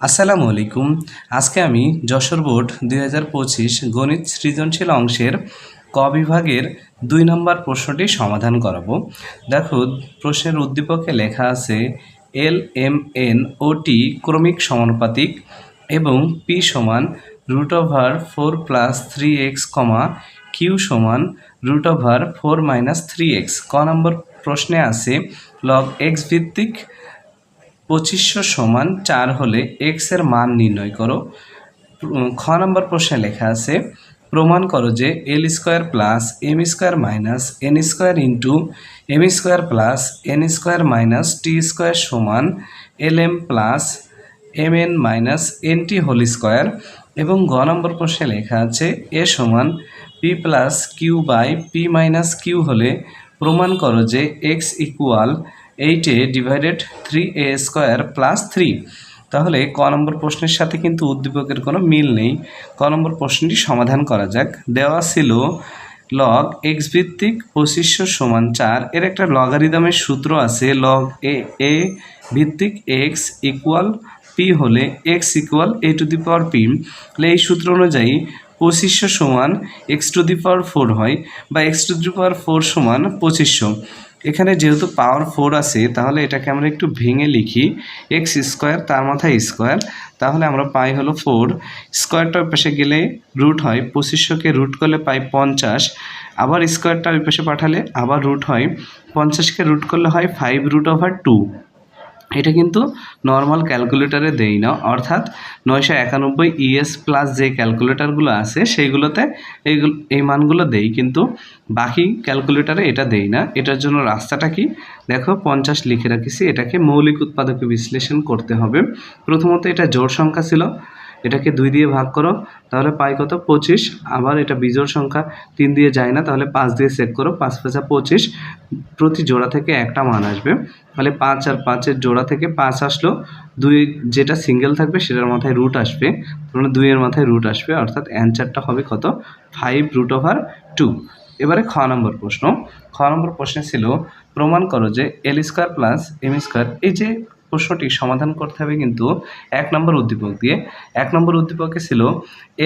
আসসালামু আলাইকুম। আজকে আমি যশোর বোর্ড দুই হাজার পঁচিশ গণিত সৃজনশীল অংশের ক বিভাগের দুই নম্বর প্রশ্নটি সমাধান করাবো। দেখো, প্রশ্নের উদ্দীপকে লেখা আছে এল এম এন ও টি ক্রমিক সমানুপাতিক এবং পি সমান root over four plus three X কমা কিউ সমান root over four minus three X. ক নম্বর প্রশ্নে আছে লগ এক্স ভিত্তিক পঁচিশশো সমান চার হলে এক্সের মান নির্ণয় করো। খ নম্বর প্রশ্নে লেখা আছে, প্রমাণ করো যে L square plus M square minus N square into M square plus N square minus T square সমান L M plus M N minus N T whole square. এবং গ নম্বর প্রশ্নে লেখা আছে, এ সমান P plus Q by P minus Q হলে প্রমাণ করো যে X equal eight divided three A square plus three তাহলে ক নম্বর প্রশ্নের সাথে কিন্তু উদ্দীপকের কোনো মিল নেই। ক নম্বর প্রশ্নটি সমাধান করা যাক। দেওয়া ছিল লগ এক্স ভিত্তিক পঁচিশশো সমান চার। এর একটা লগারিদমের সূত্র আছে লগ এ এ ভিত্তিক এক্স ইকুয়াল পি হলে X equal A to the power P তাহলে এই সূত্র অনুযায়ী পঁচিশশো সমান X to the power four হয় বা X to the power four সমান পঁচিশশো। এখানে যেহেতু পাওয়ার ফোর আছে, তাহলে এটাকে আমরা একটু ভেঙে লিখি এক্স স্কোয়ার তার মাথায় স্কোয়ার তাহলে আমরা পাই হলো ফোর স্কোয়ারটার পাশে গেলে রুট হয়, পঁচিশশোকে রুট করলে পাই পঞ্চাশ, আবার স্কোয়ারটা ওই পাশে পাঠালে আবার রুট হয়, পঞ্চাশকে রুট করলে হয় ফাইভ রুট ওভার টু এটা কিন্তু নর্মাল ক্যালকুলেটারে দেই না। অর্থাৎ নয়শো একানব্বই ইএস প্লাস যে ক্যালকুলেটারগুলো আছে সেইগুলোতে এইগুলো, এই মানগুলো দেই। কিন্তু বাকি ক্যালকুলেটারে এটা দেই না। এটার জন্য রাস্তাটা কি? দেখো, পঞ্চাশ লিখে রাখিছি। এটাকে মৌলিক উৎপাদকে বিশ্লেষণ করতে হবে। প্রথমত এটা জোর সংখ্যা ছিল। এটাকে দুই দিয়ে ভাগ করো, তাহলে পাই কত? পঁচিশ। আবার এটা বিজোড় সংখ্যা তিন দিয়ে যায় না, তাহলে পাঁচ দিয়ে চেক করো, পাঁচ পাঁচা পঁচিশ। প্রতি জোড়া থেকে একটা মান আসবে। তাহলে পাঁচ আর পাঁচের জোড়া থেকে পাঁচ আসলো। দুই যেটা সিঙ্গেল থাকবে, সেটার মাথায় রুট আসবে। মানে দুইয়ের মাথায় রুট আসবে, অর্থাৎ অ্যান্সারটা হবে কত? ফাইভ রুট ওভার টু এবারে খ নম্বর প্রশ্ন। খ নম্বর প্রশ্নে ছিল, প্রমাণ করো যে L square plus M square এই যে প্রশ্নটি সমাধান করতে হবে কিন্তু এক নম্বর উদ্দীপক দিয়ে। এক নম্বর উদ্দীপকে ছিল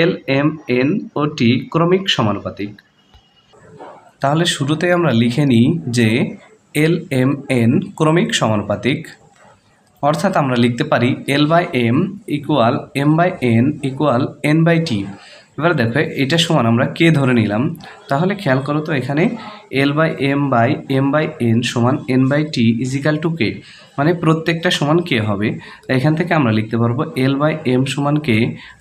এল এম এন ও টি ক্রমিক সমানুপাতিক। তাহলে শুরুতে আমরা লিখে নিই যে এল এম এন ক্রমিক সমানুপাতিক। অর্থাৎ আমরা লিখতে পারি L by M equal M by N equal N by T. এবার দেখো, এটা সমান আমরা কে ধরে নিলাম? তাহলে খেয়াল করো তো এখানে L by M by M by N সমান N by T equal to K মানে প্রত্যেকটা সমান কে হবে। এখান থেকে আমরা লিখতে পারব এল বাই এম সমান কে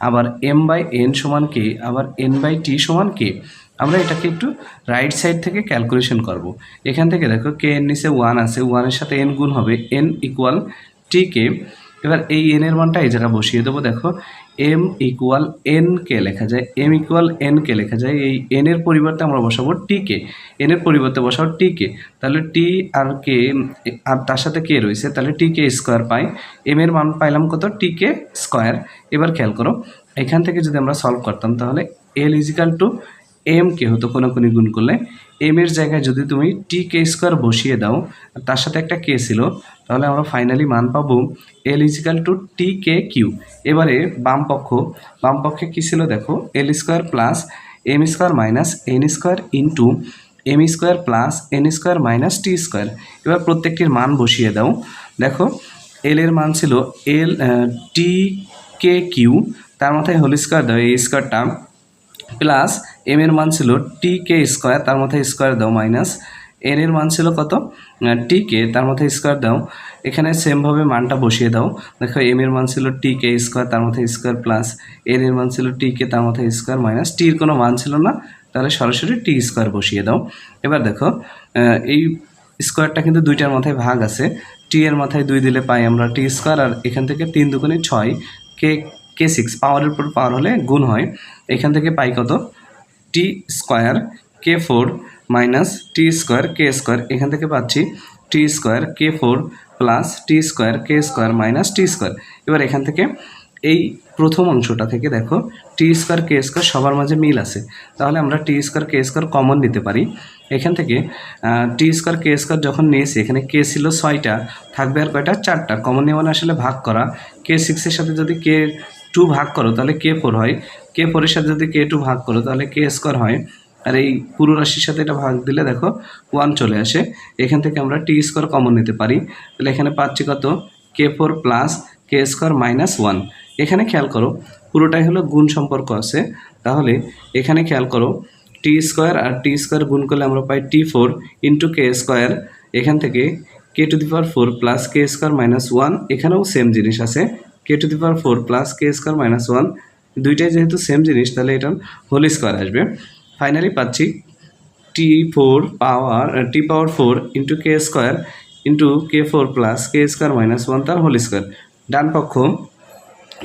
আবার এম বাই এন সমান কে আবার এন বাই টি সমান কে আমরা এটাকে একটু রাইট সাইড থেকে ক্যালকুলেশন করব। এখান থেকে দেখো কে এর নিচে ওয়ান আছে ওয়ানের সাথে এন গুণ হবে এন ইকুয়াল টি কে এবার এই এন এর মানটা এই জায়গায় বসিয়ে দেবো। দেখো এম ইকুয়াল এন কে লেখা যায় এম ইকুয়াল এন কে লেখা যায়, এই এন এর পরিবর্তে আমরা বসাবো টি কে। এন এর পরিবর্তে বসাবো টি কে। তাহলে টি আর কে আর তার সাথে কে রয়েছে, তাহলে টি কে স্কোয়ার পাই। এম এর মান পাইলাম কত? টি কে স্কোয়ার এবার খেয়াল করো, এখান থেকে যদি আমরা সলভ করতাম, তাহলে L equal to M K হতো কোনো কোনো গুণ করলে। এম এর জায়গায় যদি তুমি টি কে স্কোয়ার বসিয়ে দাও, তার সাথে একটা কে ছিল তাহলে আমরা ফাইনালি মান পাবো L equal to T K Q এবারে বাম পক্ষ, বাম পক্ষে কী ছিল দেখো? L square plus M square minus N square into M square plus N square minus T square এবার প্রত্যেকটির মান বসিয়ে দাও। দেখো এল এর মান ছিল এল টি কে কিউ তার মাথায় হোল স্কোয়ার দাও, এই স্কোয়ারটা প্লাস এম এর মান ছিল টি কে স্কোয়ার তার মাথায় স্কোয়ার দাও মাইনাস এন এর মান ছিল কত? টি কে তার মাথায় স্কোয়ার দাও। এখানে সেমভাবে মানটা বসিয়ে দাও। দেখো এম এর মান ছিল টি কে স্কোয়ার তার মাথায় স্কোয়ার প্লাস এন এর মান ছিল টি কে তার মাথায় স্কোয়ার মাইনাস টির কোনো মান ছিল না। তাহলে সরাসরি টি স্কোয়ার বসিয়ে দাও। এবার দেখো এই স্কোয়ারটা কিন্তু দুইটার মাথায় ভাগ আছে। টি এর মাথায় দুই দিলে পাই আমরা টি স্কোয়ার আর এখান থেকে তিন দুগুণে ছয় কে কে সিক্স পাওয়ারের উপর পাওয়ার হলে গুণ হয়। এখান থেকে পাই কত? T square K four minus T square K square এখান থেকে পাচ্ছি T square K four plus T square K square minus T square এবার এখান থেকে এই প্রথম অংশটা থেকে দেখো টি স্কোয়ার কে স্কোয়ার সবার মাঝে মিল আছে। তাহলে আমরা T square K square common নিতে পারি। এখান থেকে টি স্কোয়ার কে স্কোয়ার যখন নিয়েছি, এখানে কে ছিল ছয়টা, থাকবে আর কয়টা? চারটা। কমন নিয়ে মানে আসলে ভাগ করা। কে সিক্সের সাথে যদি কে টু ভাগ করো, তাহলে কে ফোর হয়। কে ফোরের সাথে যদি কে টু ভাগ করো, তাহলে কে স্কোয়ার হয় আর এই পুরো রাশির সাথে এটা ভাগ দিলে দেখো ওয়ান চলে আসে। এখান থেকে আমরা টি স্কোয়ার কমন নিতে পারি। তাহলে এখানে পাচ্ছি কত? K four plus K square minus one এখানে খেয়াল করো, পুরোটাই হলো গুণ সম্পর্ক আছে। তাহলে এখানে খেয়াল করো টি স্কোয়ার আর টি স্কোয়ার গুণ করলে আমরা পাই T four into K square এখান থেকে K to the power four plus K square minus one এখানেও সেম জিনিস আছে। K to the power four plus K square minus one দুইটাই যেহেতু সেম জিনিস, তাহলে এটা হোল স্কোয়ার আসবে। ফাইনালি পাচ্ছি T four power T power four into K square into K four plus K square minus one তার whole square ডান পক্ষ,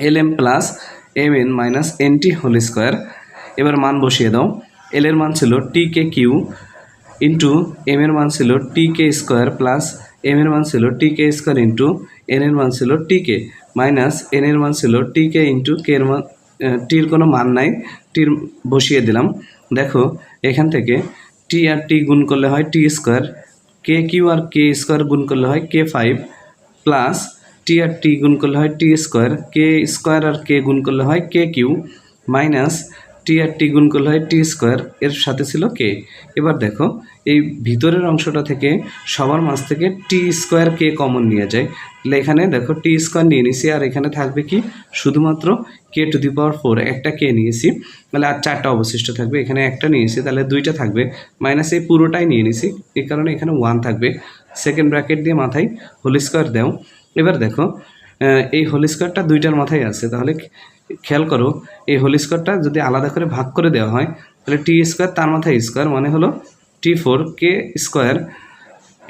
L M plus M N minus N T whole square এবার মান বসিয়ে দাও। L এর মান ছিল T K Q into M এর মান ছিল T K square plus M এর মান ছিল T K square into N এর মান ছিল টি কে মাইনাস এন এর মান ছিল টি কে ইন্টু কে এর মান টির কোনো মান নাই। টির বসিয়ে দিলাম। দেখো, এখান থেকে টি আর টি গুণ করলে হয় টি স্কোয়ার কে কিউ আর কে স্কোয়ার গুণ করলে হয় কে ফাইভ প্লাস টি আর টি গুণ করলে হয় টি স্কোয়ার কে স্কোয়ার আর কে গুণ করলে হয় কে কিউ মাইনাস টি আর টি গুণ করলে হয় টি স্কোয়ার, এর সাথে ছিল কে এবার দেখো, এই ভিতরের অংশটা থেকে সবার মাঝ থেকে টি স্কোয়ার কে কমন নিয়ে যায়। তাহলে এখানে দেখো টি স্কোয়ার নিয়ে নিছি, আর এখানে থাকবে কি? শুধুমাত্র কে টু দি পাওয়ার ফোর একটা কে নিয়েছি। তাহলে আর চারটা অবশিষ্ট থাকবে, এখানে একটা নিয়েছি, তাহলে দুইটা থাকবে। মাইনাস এই পুরোটাই নিয়ে নিছি এই কারণে এখানে ওয়ান থাকবে। সেকেন্ড ব্র্যাকেট দিয়ে মাথায় হোল স্কোয়ার দাও। এবার দেখো এই হোল স্কোয়ারটা দুইটার মাথায় আছে, তাহলে খেয়াল করো, এই হোল স্কোয়ারটা যদি আলাদা করে ভাগ করে দেওয়া হয়, তাহলে টি স্কোয়ার তার মাথায় স্কোয়ার মানে হলো টি ফোর কে স্কোয়ার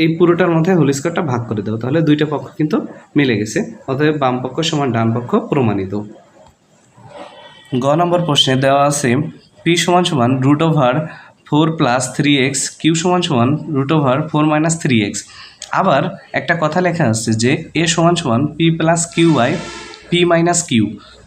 এই পুরোটার মধ্যে হোল স্কোয়ারটা ভাগ করে দাও, তাহলে দুইটা পক্ষ কিন্তু মিলে গেছে, অতএব বাম পক্ষ সমান ডান পক্ষ প্রমাণিত। গ নম্বর প্রশ্নে দেওয়া আছে পি সমান সমান root over four plus three X Q সমান সমান root over four minus three X আবার একটা কথা লেখা আছে যে এ সমান সমান P plus Q by P minus Q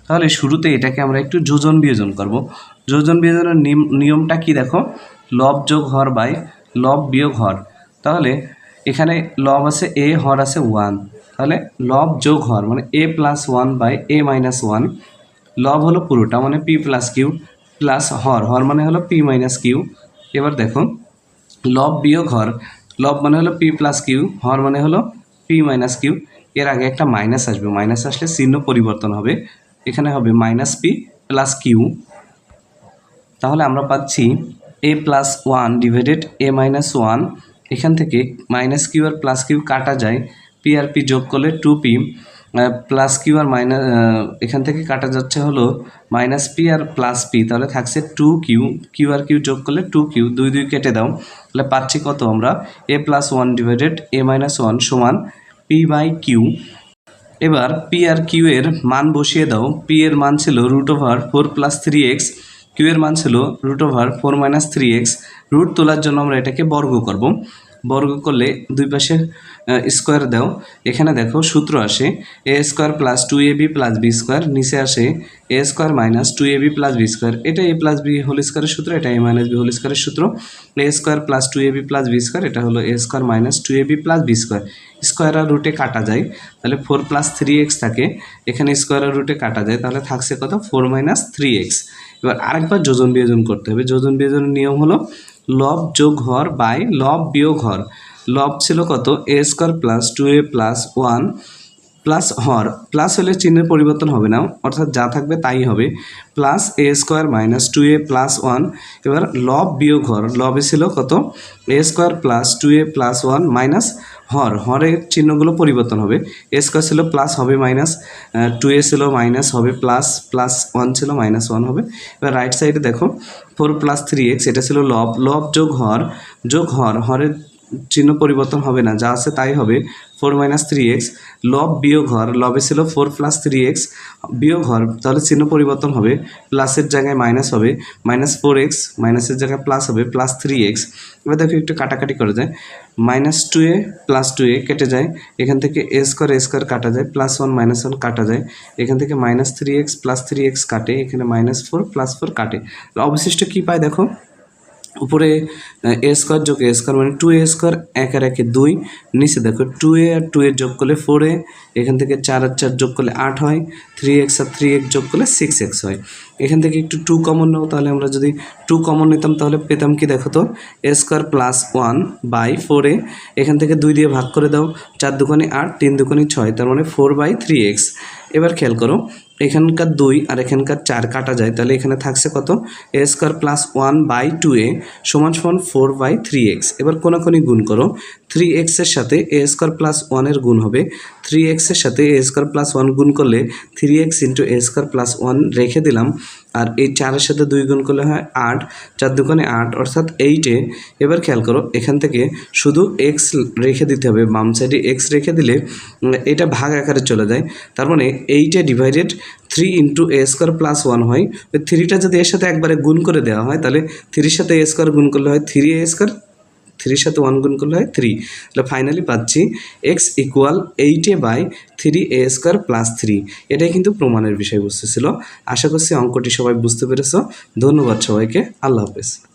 তাহলে শুরুতে এটাকে আমরা একটু যোজন বিয়োজন করব। যোজন বিয়োজনের নিয়ম- নিয়মটা কি দেখো? লব যোগ হর বাই লব বিয়োগ হর। তাহলে এখানে লব আছে এ, হর আছে ওয়ান। তাহলে লব যোগ হর মানে A plus one by A minus one. লব হলো পুরোটা মানে পি প্লাস কিউ প্লাস হর। হর মানে হলো পি মাইনাস কিউ। এবার দেখো, লব বিয়োগ হর। লব মানে হলো পি প্লাস কিউ। হর মানে হলো পি মাইনাস কিউ। এর আগে একটা মাইনাস আসবে। মাইনাস আসলে চিহ্ন পরিবর্তন হবে। এখানে হবে মাইনাস পি প্লাস কিউ তাহলে আমরা পাচ্ছি A plus one divided A minus one এখান থেকে মাইনাস কিউ আর প্লাস কিউ কাটা যায়। পি আর পি যোগ করলে টু পি প্লাস কিউ আর মাইনাস এখান থেকে কাটা যাচ্ছে হলো মাইনাস পি আর প্লাস পি তাহলে থাকছে টু কিউ কিউ আর কিউ যোগ করলে টু কিউ দুই দুই কেটে দাও। তাহলে পাচ্ছি কত আমরা? A plus one divided A minus one সমান পি বাই কিউ এবার পি আর কিউ এর মান বসিয়ে দাও। পি এর মান ছিল root over four plus three X Q এর মান ছিল root over four minus three X root তোলার জন্য আমরা এটাকে বর্গ করব। বর্গ করলে দুই পাশে স্কোয়ার দাও। এখানে দেখো সূত্র আসে A square plus two A B plus B square নিচে আসে A square minus two A B plus B square এটা এ প্লাস বি হোল স্কোয়ারের সূত্র, এটা এ মাইনাস বি হোল স্কোয়ারের সূত্র। A square plus two A B plus B square এটা হলো A square minus two A B plus B square square আর রুটে কাটা যায়, তাহলে ফোর প্লাস থ্রি এক্স থাকে। এখানে স্কোয়ার আর রুটে কাটা যায়, তাহলে থাকছে কত? ফোর মাইনাস থ্রি এক্স এবার আরেকবার যোজন বিয়োজন করতে হবে। যোজন বিয়োজনের নিয়ম হলো লব যোগ হর বাই লব বিয়োগ হর। লব ছিল কত? A square plus two A plus one plus Har. Plus হলে চিহ্নের পরিবর্তন হবে না, অর্থাৎ যা থাকবে তাই হবে। Plus A square minus two A plus one এবার লব বিয়োগ হর। লবে ছিল কত? A square plus two A plus one minus হর, হরের চিহ্নগুলো পরিবর্তন হবে। এ স্কোয়ার ছিল প্লাস হবে মাইনাস টু এ ছিল মাইনাস হবে প্লাস প্লাস ওয়ান ছিল মাইনাস ওয়ান হবে। এবার রাইট সাইডে দেখো ফোর প্লাস থ্রি এক্স এটা ছিল লব লব যোগ হর যোগ হর, হরের চিহ্ন পরিবর্তন হবে না, যা আছে তাই হবে। ফোর মাইনাস থ্রি এক্স লব বিয়োগ হর লবে ছিল ফোর প্লাস থ্রি এক্স বিয়োগ হর তাহলে চিহ্ন পরিবর্তন হবে। প্লাসের জায়গায় মাইনাস হবে মাইনাস ফোর এক্স মাইনাসের জায়গায় প্লাস হবে প্লাস থ্রি এক্স এবার দেখো একটু কাটাকাটি করা যায়। Minus two A plus two A কেটে যায়। এখান থেকে এ স্কোয়ার এ স্কোয়ার কাটা যায়। প্লাস ওয়ান মাইনাস ওয়ান কাটা যায়। এখান থেকে minus three X plus three X কাটে। এখানে মাইনাস ফোর প্লাস ফোর কাটে। অবশিষ্ট কী পায় দেখো? উপরে এ স্কোয়ার যোগ এ স্কোয়ার মানে টু এ স্কোয়ার এক আর একে দুই। নিচে দেখো টু এ আর টু এ যোগ করলে ফোর এ। এখান থেকে চার আর চার যোগ করলে আট হয়। থ্রি এক্স আর থ্রি এক্স যোগ করলে সিক্স এক্স হয়। এখান থেকে একটু টু কমন নেব তাহলে আমরা যদি টু কমন নিতাম, তাহলে পেতাম কি দেখো তো? A square plus one by four এখান থেকে দুই দিয়ে ভাগ করে দাও, চার দুকানে আট, তিন দুকানে ছয়, তার মানে ফোর বাই থ্রি এক্স এবার খেয়াল করো, এখানকার দুই আর এখানকার চার কাটা যায়, তাহলে এখানে থাকছে কত? A square plus one by two A সমান সমান ফোর বাই থ্রি এক্স এবার কোনাকুনি গুণ করো থ্রি এক্সের সাথে এ স্কোয়ার প্লাস ওয়ানের গুণ হবে। থ্রি এক্সের সাথে এ স্কোয়ার প্লাস ওয়ান গুণ করলে three X into A square plus one রেখে দিলাম আর এই চারের সাথে দুই গুণ করলে হয় আট, চার দুগুণে আট, অর্থাৎ এইটে এবার খেয়াল করো, এখান থেকে শুধু এক্স রেখে দিতে হবে, বাম সাইডে এক্স রেখে দিলে এটা ভাগ আকারে চলে যায়। তার মানে eight divided three into A square plus one হয়। ওই থ্রিটা যদি এর সাথে একবারে গুণ করে দেওয়া হয়, তাহলে থ্রির সাথে এ স্কোয়ার গুণ করলে হয় থ্রি এ স্কোয়ার থ্রির সাথে ওয়ান গুণ করলে হয় থ্রি তাহলে ফাইনালি পাচ্ছি X equal eight by three A square plus three এটাই কিন্তু প্রমাণের বিষয়বস্তু ছিল। আশা করছি অঙ্কটি সবাই বুঝতে পেরেছ। ধন্যবাদ সবাইকে। আল্লাহ হাফেজ।